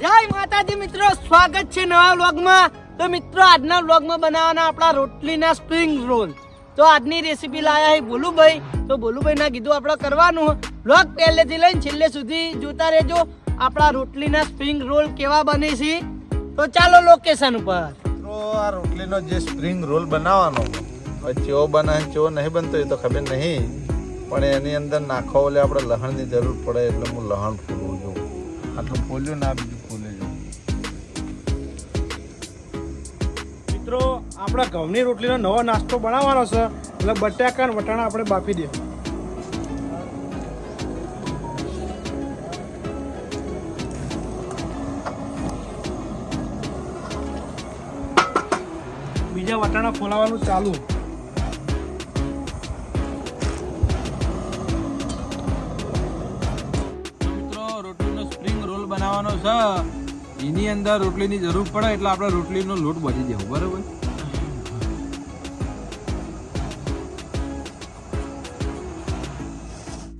જય માતાજી મિત્રો, સ્વાગત છે નવા વ્લોગમાં. તો મિત્રો, આજના વ્લોગમાં બનાવવાના આપણા રોટલીના સ્પ્રિંગ રોલ તો આજની રેસીપી લાયા છે ભોલુભાઈ. તો ભોલુભાઈ ના કીધું આપણે કરવાનું. વ્લોગ પહેલેથી લઈને છેલ્લે સુધી જોતા રહેજો. આપણા રોટલીના સ્પ્રિંગ રોલ કેવા બને છે. તો ચાલો લોકેશન ઉપર. તો આ રોટલીનો જે સ્પ્રિંગ રોલ બનાવવાનો ચેવો બને અને ચેવો નહીં બનતો એ તો ખબર નહીં. પણ એની અંદર નાખવા એટલે આપણે લહણની જરૂર પડે એટલે હું લહણ ફૂલવું છું. આટલું ફૂલ્યું ના મિત્રો, આપણે ઘઉંની રોટલીનો નવો નાસ્તો બનાવવાનો છે. એટલે બટાકા અને વટાણા આપણે બાફી દઈએ. બીજા વટાણા ફોલાવાનું ચાલુ. મિત્રો, રોટલીનો સ્પ્રિંગ રોલ બનાવવાનો છે. એની અંદર રોટલીની જરૂર પડે એટલે આપણે રોટલીનો લોટ બચી દેવો બરાબર?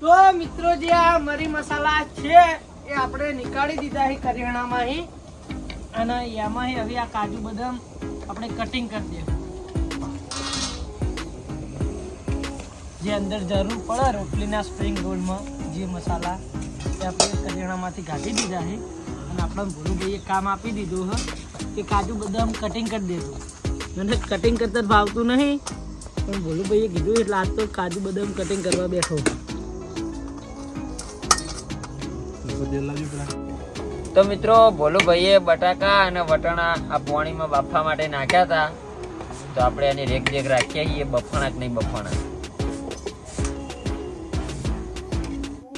તો મિત્રો, જે આ મરી મસાલા છે, એ આપણે નીકાળી દીધા છે કરિયાણામાં અને એમાં હવે આ કાજુ બદામ આપણે કટિંગ કરી દઈએ જે અંદર જરૂર પડે રોટલીના સ્પ્રિંગ રોલમાં જે મસાલા એ આપણે કરિયાણામાંથી કાઢી દીધા છે. અને આપણે ભોલુભાઈએ કામ આપી દીધું, હ. કે કાજુ બદામ કટિંગ કરી દેજો. મને કટિંગ કરતા ભાવતું નહીં. પણ ભોલુભાઈએ કીધું એટલે આજ તો કાજુ બદામ કટિંગ કરવા બેઠો. તો મિત્રો ભોલુભાઈએ બટાકા અને વટાણા આ પોણીમાં બાફવા માટે નાખ્યા હતા. તો આપણે એની જેક રાખીએ છીએ બફાણા જ નહીં બફાણા?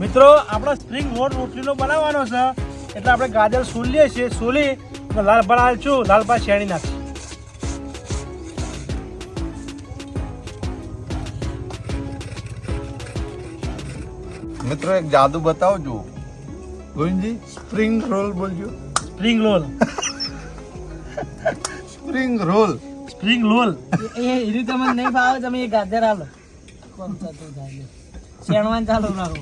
મિત્રો, આપણે સ્પ્રિંગ રોડ રોટલીનો બનાવવાનો છે. એટલે આપણે ગાજર સોલીએ છીએ સોલી અને લાલ ભરાલ છું શેણી નાખી મિત્રો એક જાદુ બતાવજો. ગોવિંદજી સ્પ્રિંગ રોલ બોલજો. Spring roll spring roll spring roll એ એરી તમને નહીં ભાવે તમે એ ગાજર આલો કોણ થતું થાય શેણવાન ચાલુ રાખો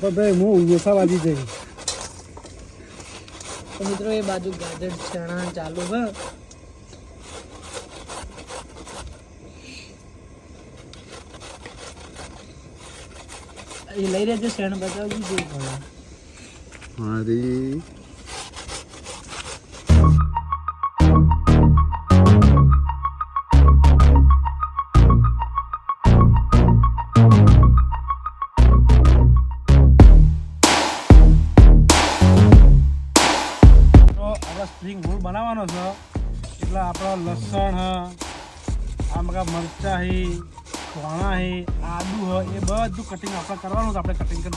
તો ભાઈ હું ઓછા વાજી જઈ તો મિત્રો, એ બાજુ ગાજર, ચણા, ચાલુ, હ. એ લઈ છે શેણ, બતાવજો, જે ભણા મારી કટિંગ આપણે કરવાનું તો આપણે કટિંગ કરી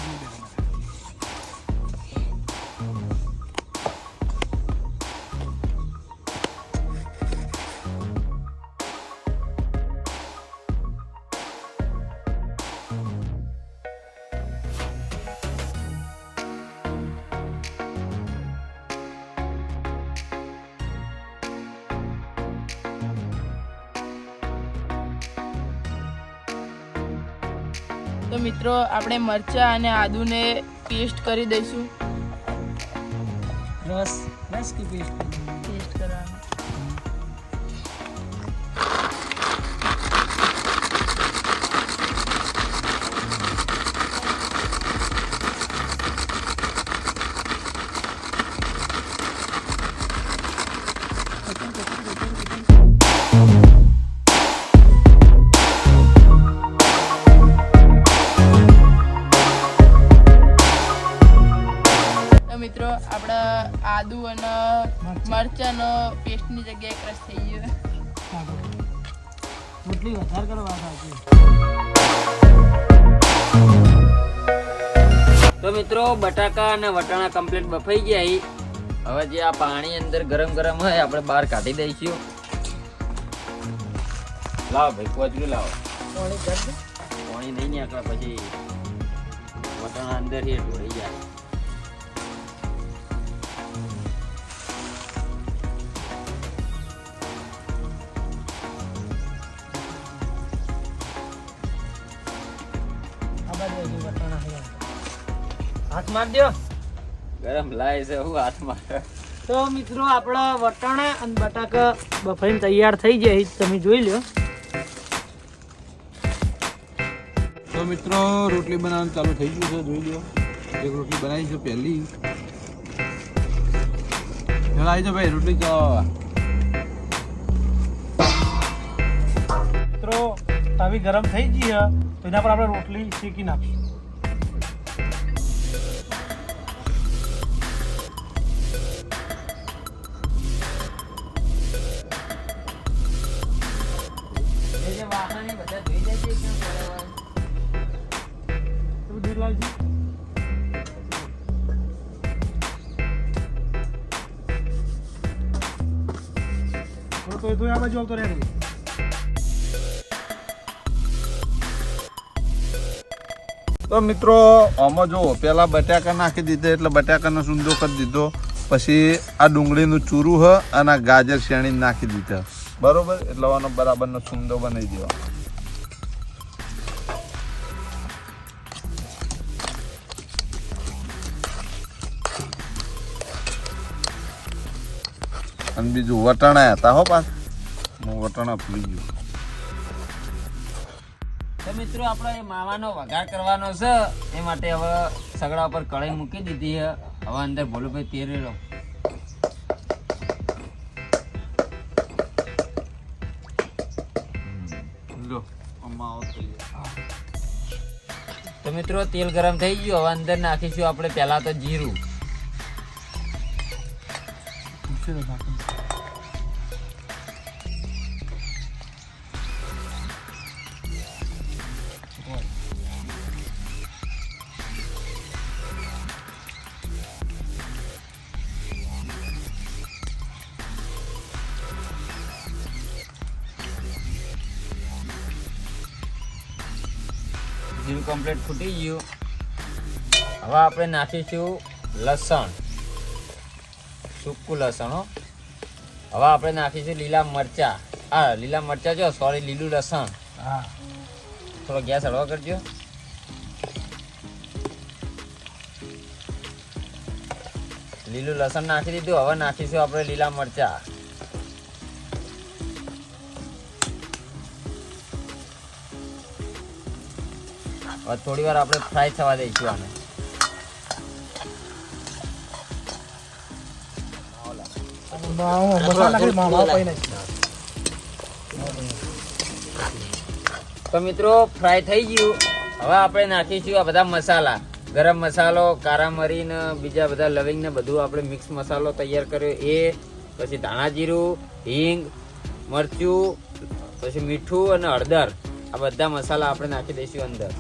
તો મિત્રો આપણે મરચા અને આદુને પેસ્ટ કરી દઈશું. રસ રસ કી પેસ્ટ બટાકા અને વટાણા કમ્પ્લીટ બફાઈ ગયા. હવે જે આ પાણી અંદર ગરમ ગરમ હોય આપણે બહાર કાઢી દઈશું લાવો ભાઈ કોચરું લાવો પાણી. પાણી નહીં નાખવા પછી વટાણા અંદર એ ઢોળી જાય હાથ માર દ્યો. ગરમ લાય છે હું હાથમાં. તો મિત્રો આપણા વટાણા અને બટાકા બફાઈને તૈયાર થઈ જાય છે. તમે જોઈ લો તો મિત્રો રોટલી બનાવવાનું ચાલુ થઈ ગયું છે. જોઈ લો એક રોટલી બનાવી છે પહેલી. ચાલો આવી જાઓ ભાઈ રોટલી ચલાવવા મિત્રો તવી ગરમ થઈ ગઈ છે. તો એના પર આપણે રોટલી શેકી નાખીશું. લાવજી. તો એ આ બાજુ આવતો રહે તો મિત્રો, આમાં જો પેલા બટાકા નાખી દીધા એટલે બટાકાનો સુંદો કરી દીધો. પછી આ ડુંગળીનું ચૂરું હ અને ગાજર શેણી નાખી દીધા. બરોબર? એટલે આનો બરાબરનો સુંદો બનાવી દેવાનો. અને બીજું વટાણા હતા હો પાસ હું વટાણા ભૂલી ગયો. તો મિત્રો આપણે એ માવાનો વઘાર કરવાનો છે. એ માટે હવે સગડા ઉપર કઢાઈ મૂકી દીધી છે. હવે અંદર ભોલુભાઈ તેરી લો. તો મિત્રો તેલ ગરમ થઈ ગયું. હવે અંદર નાખીશું આપણે પહેલા તો જીરું. જીરું કમ્પ્લીટ ફૂટી ગયું હવે આપણે નાખીશું લસણ સૂકું લસણ. હો હવે આપણે નાખીશું લીલા મરચા. હા લીલા મરચા જો સોરી લીલું લસણ. હા. થોડો ગેસ હળવો કરજો. લીલું લસણ નાખી દીધું. હવે નાખીશું આપણે લીલા મરચા. હવે થોડી વાર આપણે ફ્રાય થવા દઈશું આને. મસાલા નાખી માવા પાઈ નાખી તો મિત્રો ફ્રાય થઈ ગયું. હવે આપણે નાખીશું આ બધા મસાલા. ગરમ મસાલો, કારા મરી ને બીજા બધા લવિંગ ને બધું આપણે મિક્સ મસાલો તૈયાર કર્યો. એ, પછી ધાણા જીરું, હિંગ, મરચું, પછી મીઠું અને હળદર. આ બધા મસાલા આપણે નાખી દઈશું અંદર.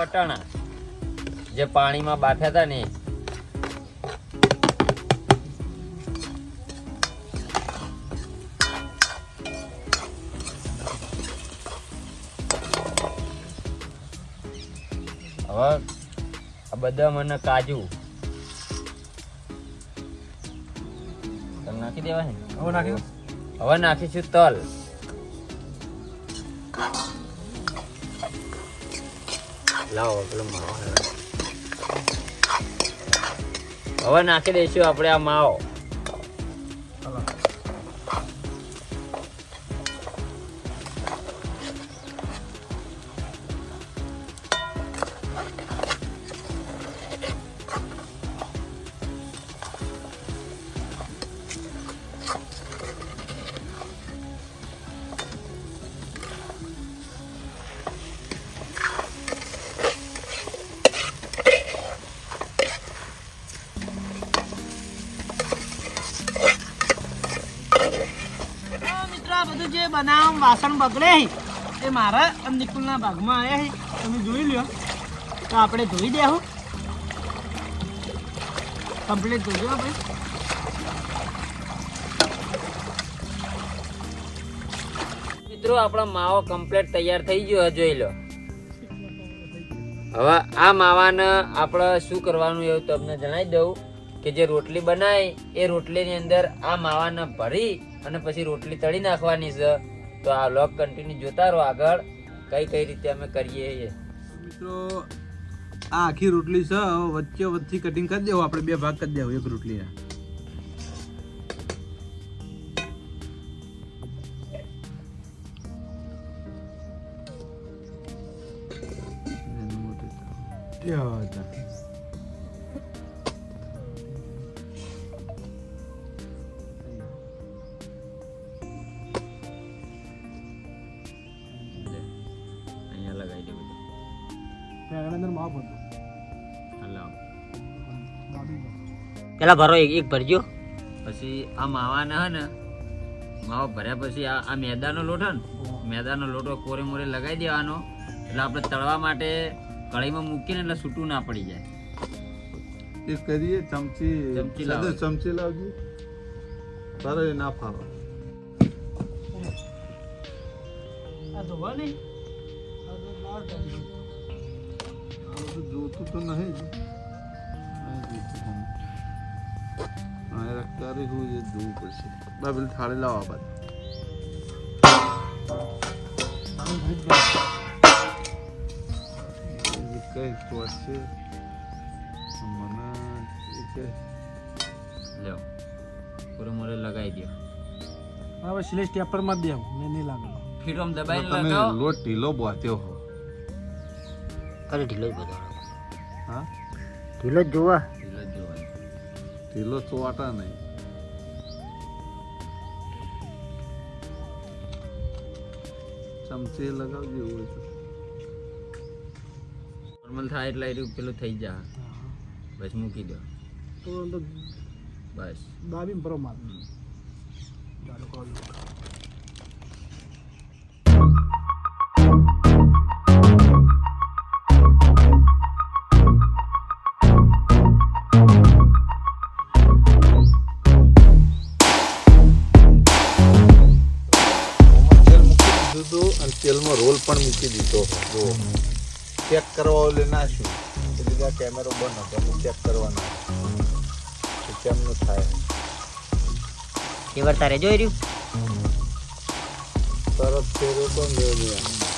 વટાણા. જે પાણીમાં બાફ્યા હતા ને હવે આ બધા અને કાજુ. નાખી દેવાય હવે નાખીશું તલ. લાવો પેલો માવો હવે નાખી દઈશું આપણે આ માવો. બધું જે બનાવ, વાસણ બગડે એ મારા અને ભાગમાં આવ્યા છે તમે જોઈ લ્યો. તો આપણે ધોઈ દેવું કમ્પ્લીટ ધોજો આપણે. મિત્રો, આપણો માવો કમ્પ્લીટ તૈયાર થઈ ગયો જોઈ લો. હવે આ માવાને આપણે શું કરવાનું એવું તમને જણાવી દઉં કે જે રોટલી બનાવી એ રોટલીની અંદર આ માવાને ભરી અને પછી રોટલી તળી નાખવાની છે. તો આ લોક કન્ટિન્યુ જોતા રહો આગળ. કઈ કઈ રીતે અમે કરીએ છીએ મિત્રો આ આખી રોટલી છે. વચ્ચે વચ્ચે કટિંગ કરી દેવું. આપણે બે ભાગ કરી દેવું એક રોટલીના ત્યાં અંદર માપ હતો. હલાવો પેલા ભરો એક એક ભરજો. પછી આ માવાના હે ને માવો ભર્યા પછી આ આ મેદાનો લોટો ને મેદાનો લોટો કોરે મોરે લગાવી દેવાનો. એટલે આપણે તળવા માટે કઢાઈમાં મૂકીને એટલે છૂટું ના પડી જાય. એક કરીએ ચમચી ચમચી લાવો. ચમચી લાવજો. તારે એ ના ફાવે. આ ધોવા નહીં. આ તો બહાર કાઢી. બધું જોતું તો નહીં. જ હમ. હા એ જોવું પડશે. બાબેલ થાળી લાવો બાદ કઈ સ્ટોર છે મને કે. લ્યો. પૂરો મોરે લગાવી દો હવે સિલેજ ટેપરમાં માં દેવું મને નહીં લાગે ફીટ આમ દબાઈને તમે લગાવો. લોટ ઢીલો બોત્યો હો. અરે ઢીલો બધો. હા? ઢીલો જ જોવા. ઢીલો જ જોવા ઢીલો ચોવાટા નહીં. ચમચી લગાવજો એવું હોય તો. નોર્મલ થાય એટલે એટલું પેલું થઈ જા બસ મૂકી દો. તો બસ. દાબીને ભરો માર જાડો દીધું અને તેલમાં રોલ પણ મૂકી દીધો. જો ચેક કરવા ઓલે નાખ્યું. એટલે આ કેમેરો બંધ હતો. એટલે ચેક કરવાનો કેમનું થાય? એ તારે જોઈ રહ્યું? તરત ફેરો બંધ રહ્યો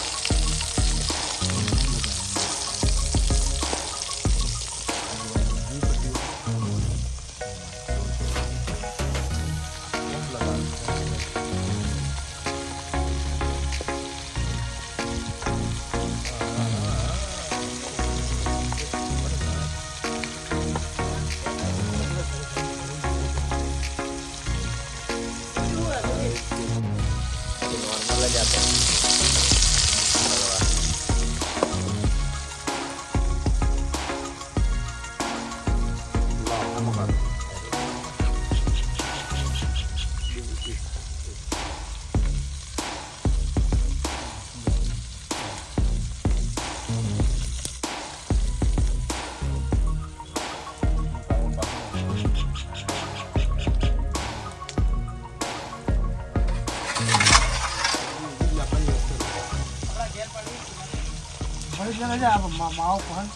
ભરી જ માવો પણ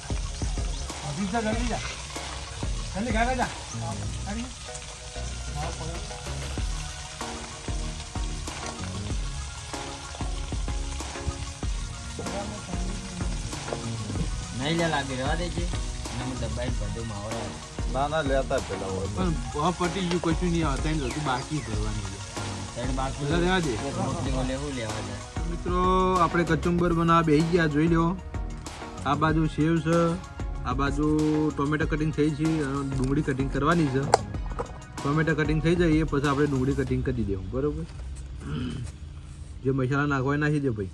ભરી જા જલ્દી જા. જલ્દી ગાગા જા. ગાડી. માવો પણ નહીં લે લાગી રહેવા દેજે. અને હું દબાઈ બધું માવડે ના ના લેતા પેલા હોય. પણ બહુ પટી ગયું કશું નહીં આવતા એને બધું બાકી કરવાની ત્રણ બાકી દે. લેવું લેવા મિત્રો આપણે કચુંબર બનાવવા બેસી ગયા જોઈ લો આ બાજુ સેવ છે આ બાજુ ટોમેટો કટિંગ થઈ છે અને ડુંગળી કટિંગ કરવાની છે. ટોમેટો કટિંગ થઈ જાય એ પછી આપણે ડુંગળી કટિંગ કરી દેવું બરાબર? જે મસાલા નાખવા નાખી દે ભાઈ.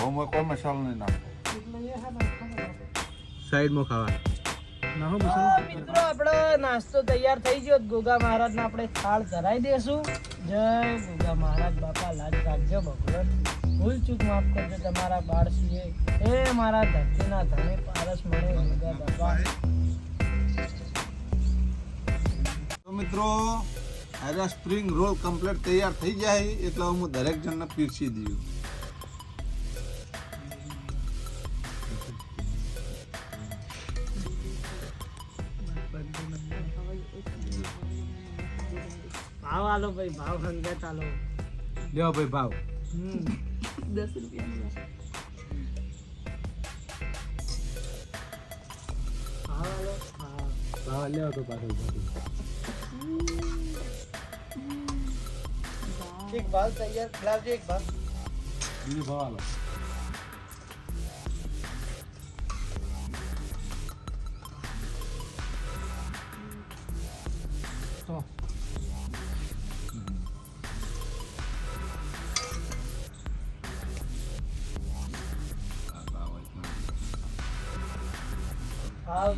હવે કોઈ મસાલો નહીં નાખો. સાઈડમાં ખાવા મિત્રો આપણો નાસ્તો તૈયાર થઈ ગયો ગોગા મહારાજને આપણે થાળ ધરાઈ દેશું. જય ગોગા મહારાજ બાપા લાજ રાખજો ભગવાન. ભૂલ ચૂક માફ કરજો તમારા બાળસીએ એ હે મારા ધરતીના ધણી પારસ મળે ગોગા બાબા તો મિત્રો અ સ્પ્રિંગ રોલ કમ્પ્લીટ તૈયાર થઈ જાય એટલે હું દરેક જણને પીરસી દઉં. ભાવ આલો ભાઈ ભાવ સંગત આલો. લેવો ભાઈ ભાવ. હમ. દસ રૂપિયા ભાવ લેવો તો પાછળ પાછળ. એક ભાવ તૈયાર લાવજો એક ભાવ બીજો ભાવ આલો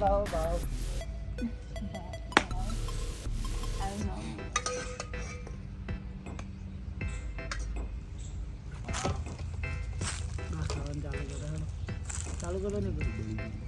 ભાવ ભાવ ભાવ બસ ખાવાનું ચાલુ કરો હેડો.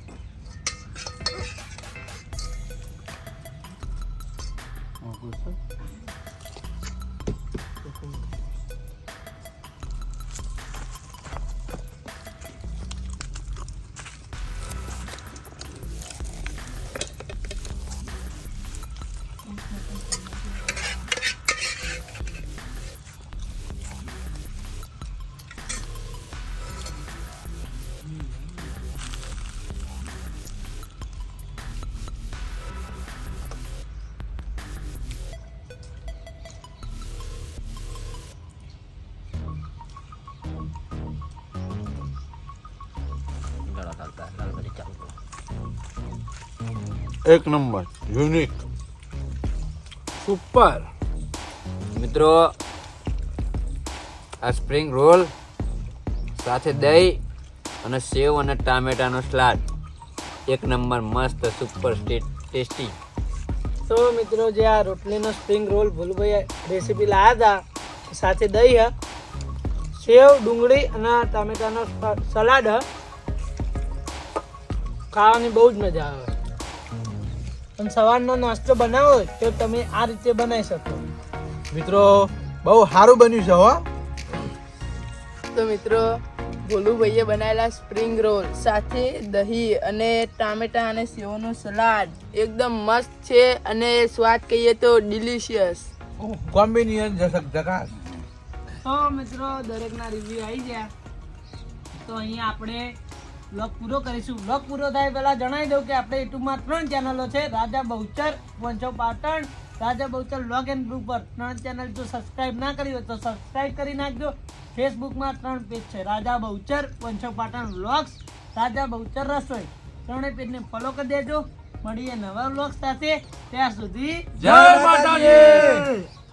એક નંબર, યુનિક. સુપર. મિત્રો, આ સ્પ્રિંગ રોલ સાથે દહીં અને સેવ અને ટામેટાનો સ્લાડ એક નંબર, મસ્ત સુપર ટેસ્ટી તો મિત્રો, જે આ રોટલીનો સ્પ્રિંગ રોલ ભૂલભાઈ રેસીપી લાવ્યા હતા સાથે દહીં હ. સેવ, ડુંગળી અને ટામેટાનો સલાડ ખાવાની બહુ જ મજા આવે. અને સવારનો નાસ્તો બનાવો તો તમે આ રીતે બનાવી શકો. મિત્રો બહુ સારું બન્યું છે હો. તો મિત્રો ભોલુભાઈએ બનાવેલા સ્પ્રિંગ રોલ સાથે દહીં અને ટામેટા અને સેવનું સલાડ એકદમ મસ્ત છે અને સ્વાદ કહીએ તો ડિલિશિયસ કોમ્બિનેશન જસક જકાસ તો મિત્રો દરેકના રિવ્યુ આવી ગયા. તો અહીંયા આપણે બ્લોગ પૂરો કરીશું. બ્લોગ પૂરો થાય પહેલાં જણાવી દઉં કે આપણે યુટ્યુબમાં ત્રણ ચેનલો છે. Raja Bahuchar પંચો Patan. Raja Bahuchar blog and blue પર ત્રણ ચેનલ જો સબસ્ક્રાઇબ ના કરી હોય તો સબસ્ક્રાઇબ કરી નાખજો. ફેસબુકમાં ત્રણ પેજ છે. રાજા બહુચર, વંશો પાટણ બ્લોગ્સ રાજા બહુચર રસોઈ. ત્રણેય પેજને ફોલો કરી દેજો. મળીએ નવા બ્લોગ સાથે. ત્યાં સુધી જય માતાજી!